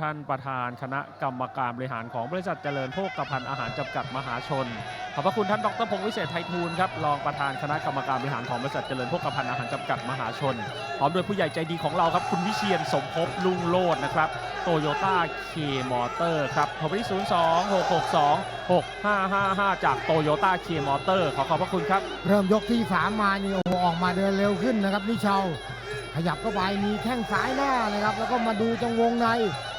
ท่านประธานคณะกรรมการบริหารของบริษัทเจริญโภคภัณฑ์อาหารจำกัดมหาชน ขอบพระคุณท่านดรพงศ์วิเศษไทยทูลครับรองประธานคณะกรรมการบริหารของบริษัทเจริญโภคภัณฑ์อาหารจำกัดมหาชน พร้อมด้วยผู้ใหญ่ใจดีของเราครับ คุณวิเชียนสมภพลุงโลดนะครับโตโยต้าเคมอเตอร์ครับโทรไปที่ 0 2 6 6 2 6 5 5 5 จากโตโยต้าเคมอเตอร์ขอขอบพระคุณครับ เริ่มยกที่สามมานี่โอ้โหออกมาเดินเร็วขึ้นนะครับนิเชาขยับเข้าไปมีแข้งซ้ายหน้านะครับ แล้วก็มาดูจังวงใน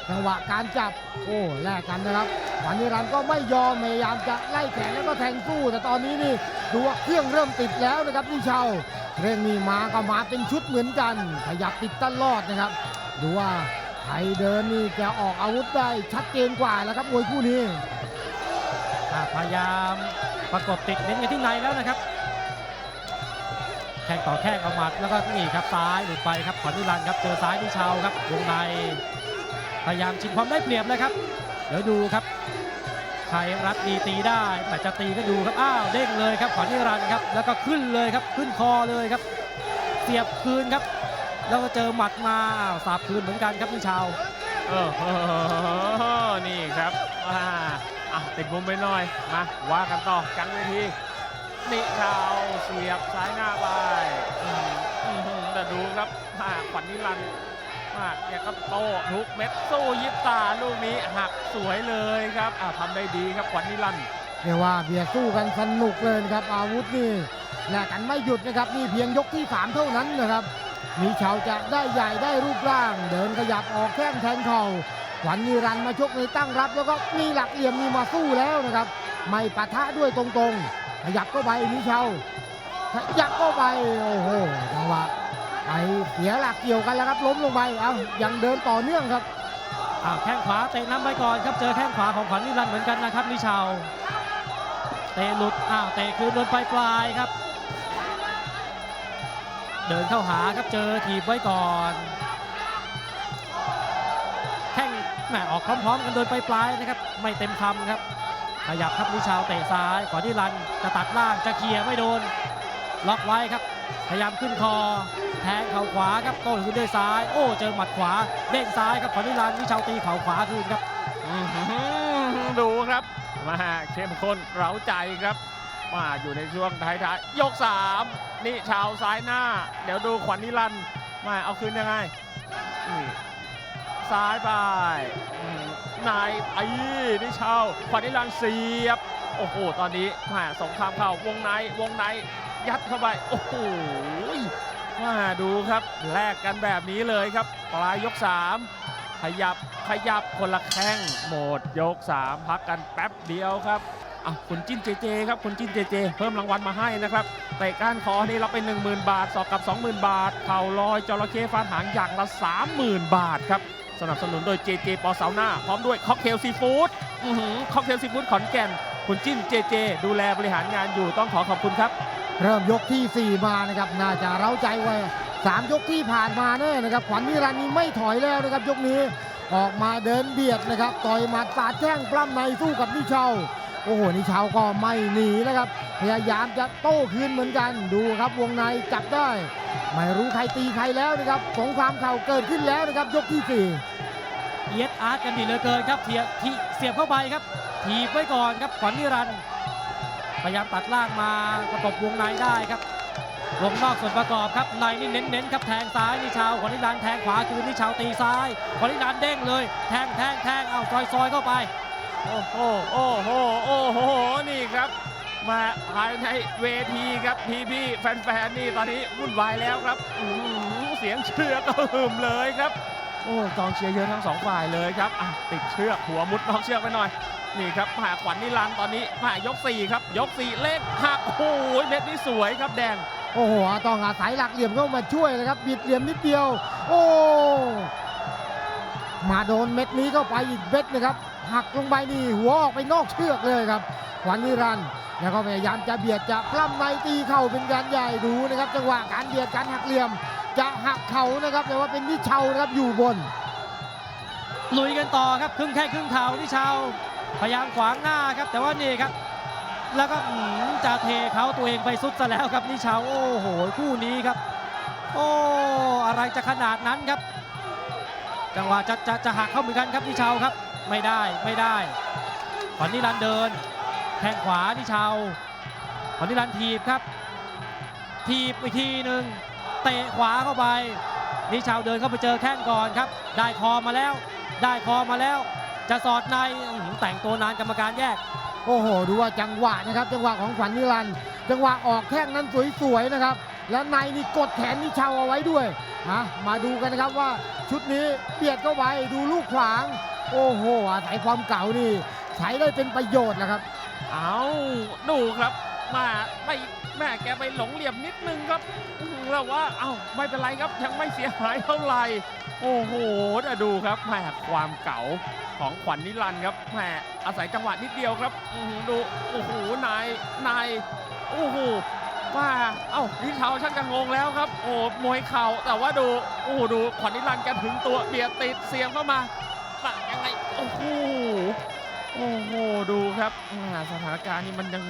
จังหวะการจับโอ้แลกกันนะครับขวัญนิรันต์ก็ไม่ยอมพยายามจะไล่แขนแล้วก็แทงสู้ แต่ตอนนี้นี่ดูว่าเครื่องเริ่มติดแล้วนะครับนิเชาเร่งนี่มาก็มาเป็นชุดเหมือนกัน ขยับติดตลอดนะครับ ดูว่าใครเดินนี่จะออกอาวุธได้ชัดเจนกว่าแล้วครับมวยคู่นี้พยายามประกบติดเน้นกันที่ในแล้วนะครับแข้งต่อแข้งเอาหมัดแล้วก็นี่ครับซ้ายหลุดไปครับขวัญนิรันดร์ครับเจอซ้ายนิชาวครับวงใน พยายามชิงความได้เปรียบเลยครับ เดี๋ยวดูครับใครรัดดีตีได้แต่จะตีก็ดูครับ อ้าวเด้งเลยครับขวัญนิรันดร์ครับ แล้วก็ขึ้นเลยครับ ขึ้นคอเลยครับ เสียบคืนครับ แล้วก็เจอหมัดมาอ้าวสาบคืนเหมือนกันครับนิชาวเออเอนี่ครับอ่าอะติดมุมไปหน่อย มาว่ากันต่อกลางเวทีนิชาวเสียบซ้ายหน้าไปอืมอื้อหือแต่ดูครับขวัญนิรันดร์ มาแกก็โตทุกเม็ดสู้ยิบตาลูกนี้หักสวยเลยครับอะทำได้ดีครับขวัญนิรันดร์เรียกว่าเบียสู้กันสนุกเลยครับ อาวุธนี่แลกกันไม่หยุดนะครับนี่เพียงยกที่ 3 เท่านั้นนะครับ มีชาวจะได้ใหญ่ได้รูปร่าง เดินขยับออกแข้งแทงเข่าขวัญนิรันต์มาชกในตั้งรับ แล้วก็มีหลักเหลี่ยมมีมาสู้แล้วนะครับ ไม่ปะทะด้วยตรงๆ ขยับเข้าไปนิชาวขยับเข้าไปโอ้โหจังหวะ ไปเสียหลักเกี่ยวกันแล้วครับล้มลงไปเอ้ายังเดินต่อเนื่องครับอ้าวแข้งขวาเตะน้ำไปก่อนครับเจอแข้งขวาของขวัญนิรันดร์เหมือนกันนะครับนิชาวเตะหลุดอ้าวเตะคืนโดนปลายปลายครับ เดินเข้าหาครับเจอถีบไว้ก่อนแข้งแหมออกพร้อมๆ กันโดนปลายปลายนะครับไม่เต็มคำครับ ขยับครับนิชาวเตะซ้ายขวัญนิรันดร์จะตัดล่างจะเคลียร์ไม่โดนล็อกไว้ครับ พยายามขึ้นคอ แทงเข่าขวาครับโต้คืนด้วยซ้าย โอ้เจอหมัดขวาเด้งซ้ายครับขวัญนิรันดร์วิชาวตีเข่าขวาคืนครับดูครับมาเข้มข้นเร้าใจครับมาอยู่ในช่วงท้ายๆยก 3 นี่ชาวซ้ายหน้า เดี๋ยวดูขวัญนิรันดร์มาเอาคืนยังไงซ้ายไปนายไอ้นี่ชาวขวัญนิรันดร์เสียบ โอ้โห ตอนนี้มาสงครามเข่าวงในวงใน ยัดเข้าไป โอ้โหมาดูครับแลกกันแบบนี้เลยครับ ปลายยก 3 ขยับขยับคนละแข้งหมดยก 3 พักกันแป๊บเดียวครับอะคุณจิ้นเจเจครับคุณจิ้นเจเจ เพิ่มรางวัลมาให้นะครับเตะก้านคอนี่รับไป 10,000 บาท สอกกับ 20,000 บาทเข่าลอยจระเข้ฟาดหางอย่างละ 30,000 บาทครับสนับสนุนโดยเจเจปอเสาหน้า พร้อมด้วยค็อกเทลซีฟู้ดค็อกเทลซีฟู้ดขอนแก่น คุณจิ้นเจเจดูแลบริหารงานอยู่ต้องขอขอบคุณครับ เริ่มยกทีสี่ 4 มานะครับน่าจะเร้าใจไว้สามยกที่ผ่านมาแน่นะครับขวัญนิรันดร์นี่ไม่ถอยแล้วนะครับยกนี้ออกมาเดินเบียดนะครับต่อยหมัดสาดแข้งปล้ำในสู้กับนิเชาโอ้โหนิเชาก็ไม่หนีนะครับพยายามจะโต้คืนเหมือนกันดูครับวงในจับได้ ไม่รู้ใครตีใครแล้วนะครับสงครามเข่าเกิดขึ้นแล้วนะครับยกที่สี่เอียดอาร์ตกันดีเหลือเกินครับเทียที่เสียบเข้าไปครับถีบไว้ก่อนครับขวัญนิรันดร์ พยายามตัดล่างมาประกบวงในได้ครับวงนอกส่วนประกอบครับในนี่เน้นๆครับแทงซ้ายนิชาวขวัญนิรันแทงขวาคืนนิชาวตีซ้ายขวัญนิรันเด้งเลย แทงแทงแทงเอาซอยซอยเข้าไป โอ้โหโอ้โหโอ้โหนี่ครับ มาภายในเวทีครับพี่พี่แฟนๆนี่ตอนนี้วุ่นวายแล้วครับเสียงเชือกก็หึมเลยครับ โอ้กองเชียร์เยอะทั้งสองฝ่ายเลยครับติดเชือกหัวมุดนอกเชือกไปหน่อย นี่ครับผ่าขวัญนิรันดร์ตอนนี้ผ่ายก4ครับ ยก4เล่นหักโอ้โหเม็ดนี้สวยครับแดง โอ้โหต้องอาศัยหลักเหลี่ยมเข้ามาช่วยนะครับบิดเหลี่ยมนิดเดียว โอ้มาโดนเม็ดนี้เข้าไปอีกเม็ดนะครับ หักลงไปนี่หัวออกไปนอกเชือกเลยครับขวัญนิรันดร์แล้วก็พยายามจะเบียดจะปล้ำในตีเข่าเป็นการใหญ่ดูนะครับ จังหวะการเบียดการหักเหลี่ยม จะหักเข่านะครับ แต่ว่าเป็นนิเชานะครับอยู่บน ลุยกันต่อครับครึ่งแค่ครึ่งเท้านิชาว พยายามขวางหน้าครับ แต่ว่านี่ครับ แล้วก็จะเทเขาตัวเองไปสุดซะแล้วครับนิชาวโอ้โหคู่นี้ครับ โอ้อะไรจะขนาดนั้นครับ จังหวะจะจะจะหักเข้าเหมือนกันครับนิชาวครับ ไม่ได้ไม่ได้ขวัญนิรันเดินแทงขวานิชาวขวัญนิรันดร์ถีบครับ ถีบอีกทีหนึ่งเตะขวาเข้าไปนิชาวเดินเข้าไปเจอแข้งก่อนครับ ได้คอมาแล้ว ได้คอมาแล้ว จะสอดในอื้อหือแต่งตัวนานกรรมการแยก โอ้โห ดูว่าจังหวะนะครับ จังหวะของขวัญนิรันดร์จังหวะออกแข้งนั้นสวยๆนะครับ แล้วในนี่กดแขนนิชาวเอาไว้ด้วยนะมาดูกันนะครับว่าชุดนี้เบียดเข้าไปดูลูกขวาง โอ้โหอาศัยความเก่านี่ใช้ได้เป็นประโยชน์นะครับ เอาดูครับ มาไม่แม่แกไปหลงเหลี่ยมนิดนึงครับแล้วว่าเอ้าไม่เป็นไรครับยังไม่เสียหายเท่าไหร่โอ้โหแต่ดูครับแม่ความเก่าของขวัญนิรันดร์ครับแม่อาศัยจังหวะนิดเดียวครับดูโอ้โหนายนายโอ้โหว่าเอ้านิชาวช่างจะงงแล้วครับ โอ้มวยเข่าแต่ว่าดูโอ้โหดูขวัญนิรันดร์แกถึงตัวเบียดติดเสียงเข้ามาตัดยังไงโอ้โห โอ้โห ดูครับสถานการณ์นี้มันยัง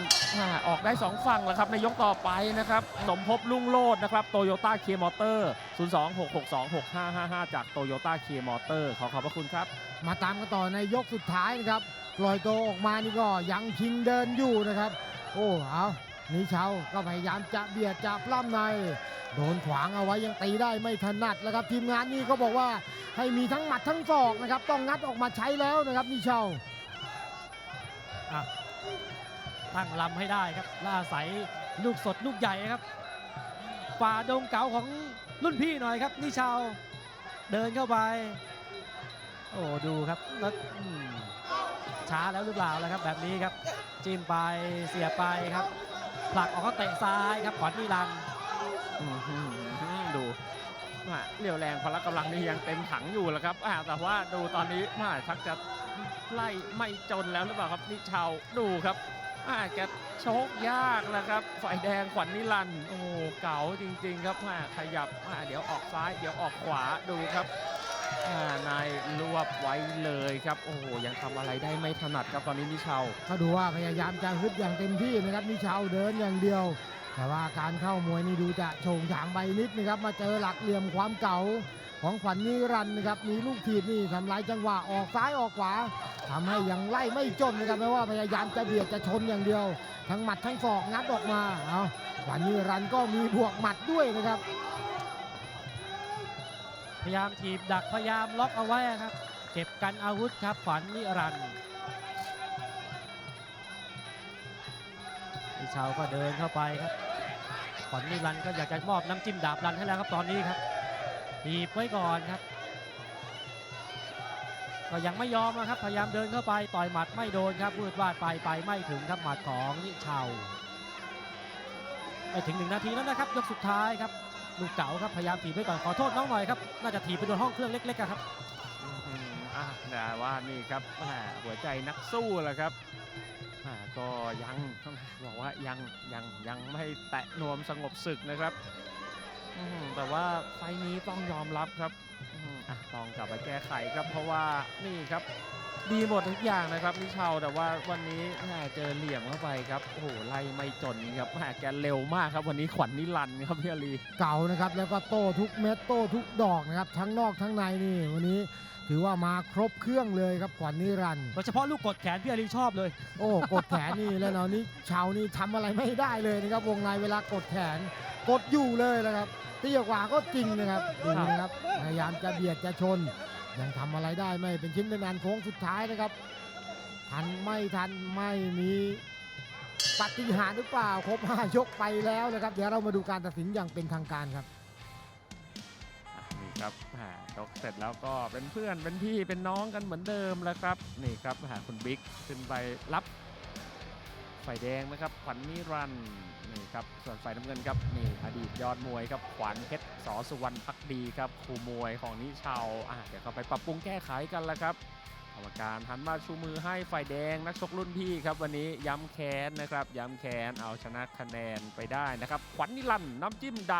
ออกได้ 2 ฝั่งแล้วครับในยกต่อไปนะครับ สมภพลุ่งโลดนะครับโตโยต้าเคมอเตอร์026626555 จากโตโยต้าเคมอเตอร์ขอขอบพระคุณครับ มาตามกันต่อในยกสุดท้ายนะครับปล่อยตัวออกมานี่ก็ยังชิงเดินอยู่นะครับ โอ้เอานิชาวก็พยายามจะเบียดจะปล้ำใน โดนขวางเอาไว้ยังตีได้ไม่ถนัดแล้วครับทีมงานนี่ก็บอกว่าให้มีทั้งหมัดทั้งศอกนะครับ ต้องงัดออกมาใช้แล้วนะครับนิชา ตั้งลำให้ได้ครับ ล่าใสยลูกสดลูกใหญ่ครับฝ่าดงเก๋าของรุ่นพี่หน่อยครับนิชาว เดินเข้าไป โอ้ดูครับแล้วช้าแล้วหรือเปล่าแล้วครับ แบบนี้ครับ จิ้มไปเสียไปครับผลักออกเขาเตะซ้ายครับขวัญนิรันดูอ เรี่ยวแรงพละกำลังนี่ยังเต็มถังอยู่แล้วครับแต่ว่าดูตอนนี้มาชักจะไล่ไม่จนแล้วหรือเปล่าครับนิชาวดูครับอาแกโชคยากนะครับ ฝ่ายแดงขวัญนิรันโอ้โหเก๋าจริง ๆ ครับอ่ขยับอ่าเดี๋ยวออกซ้ายเดี๋ยวออกขวาดูครับนายรวบไว้เลยครับ โอ้โหยังทำอะไรได้ไม่ถนัดครับตอนนี้นิชาวเขาดูว่าพยายามจะฮึดอย่างเต็มที่นะครับนิชาวเดินอย่างเดียว แต่ว่าการเข้ามวยนี่ดูจะโฉงฉางไปนิดนะครับมาเจอหลักเหลี่ยมความเก่าของขวัญนิรันนะครับมีลูกทีบนี่ทำลายจังหวะออกซ้ายออกขวาทำให้ยังไล่ไม่จนนะครับไม่ว่าพยายามจะเบียดจะชนอย่างเดียว ทั้งหมัดทั้งศอกงัดออกมาเอาขวัญนิรันก็มีบวกหมัดด้วยนะครับ พยายามถีบดักพยายามล็อกเอาไว้ครับ เก็บกันอาวุธครับขวัญนิรันด ชาวก็เดินเข้าไปครับขวัญนิรันต์ก็อยากจะมอบน้ำจิ้มดาบรันให้แล้วครับตอนนี้ครับถีบไว้ก่อนครับ ก็ยังไม่ยอมนะครับ พยายามเดินเข้าไปต่อยหมัดไม่โดนครับวืดวาดไปไปไม่ถึงครับหมัดของนิชาวไม่ถึงหนึ่งนาทีแล้วนะครับ ยกสุดท้ายครับลูกเก๋าครับพยายามถีบไว้ก่อนขอโทษน้องหน่อยครับน่าจะถีบไปโดนห้องเครื่องเล็กๆครับอะแต่ว่านี่ครับหัวใจนักสู้แหละครับ ก็ยังบอกว่ายังยังยังไม่แตะนวมสงบศึกนะครับอื้อหือแต่ว่าไฟล์นี้ต้องยอมรับครับอื้อหืออะต้องกลับมาแก้ไขครับ เพราะว่านี่ครับ ดีหมดทุกอย่างนะครับนิชาวแต่ว่าวันนี้แหม่เจอเหลี่ยมเข้าไปครับโอ้โหไล่ไม่จนครับแหม่แกเร็วมากครับ วันนี้ขวัญนิรันดร์ครับพี่อาลี เก่านะครับแล้วก็โต้ทุกเม็ดโต้ทุกดอกนะครับทั้งนอกทั้งในนี่วันนี้ ถือว่ามาครบเครื่องเลยครับขวัญนิรันดร์โดยเฉพาะลูกกดแขนพี่อารีชอบเลย โอ้กดแขนนี่แล้วเนาะนี่ชาวนี่ทำอะไรไม่ได้เลยนะครับ วงในเวลากดแขน กดอยู่เลยนะครับเตี้ยกว่าก็จริงนะครับดูนะครับพยายามจะเบียดจะชน ยังทำอะไรได้ไม่เป็นชิ้นเป็นอันโค้งสุดท้ายนะครับ ทันไม่ทันไม่มีปฏิหารย์หรือเปล่าครบห้ายกไปแล้วนะครับ เดี๋ยวเรามาดูการตัดสินอย่างเป็นทางการครับอะนี่ ครับอ่าชกเสร็จแล้วก็เป็นเพื่อนเป็นพี่เป็นน้องกันเหมือนเดิมแล้วครับนี่ครับหาคุณบิ๊กขึ้นไปรับไฟแดงนะครับขวัญนิรันนี่ครับส่วนฝ่ายน้ำเงินครับนี่อดีตยอดมวยครับขวัญเพชรสอสุวรรณพักดีครับครูมวยของนิชาวอะเดี๋ยวเขาไปปรับปรุงแก้ไขกันแล้วครับกรรมการหันมาชูมือให้ฝ่ายแดงนักชกรุ่นพี่ครับวันนี้ย้ำแค้นนะครับย้ำแค้นเอาชนะคะแนนไปได้นะครับขวัญนิรันน้ำจิ้มดา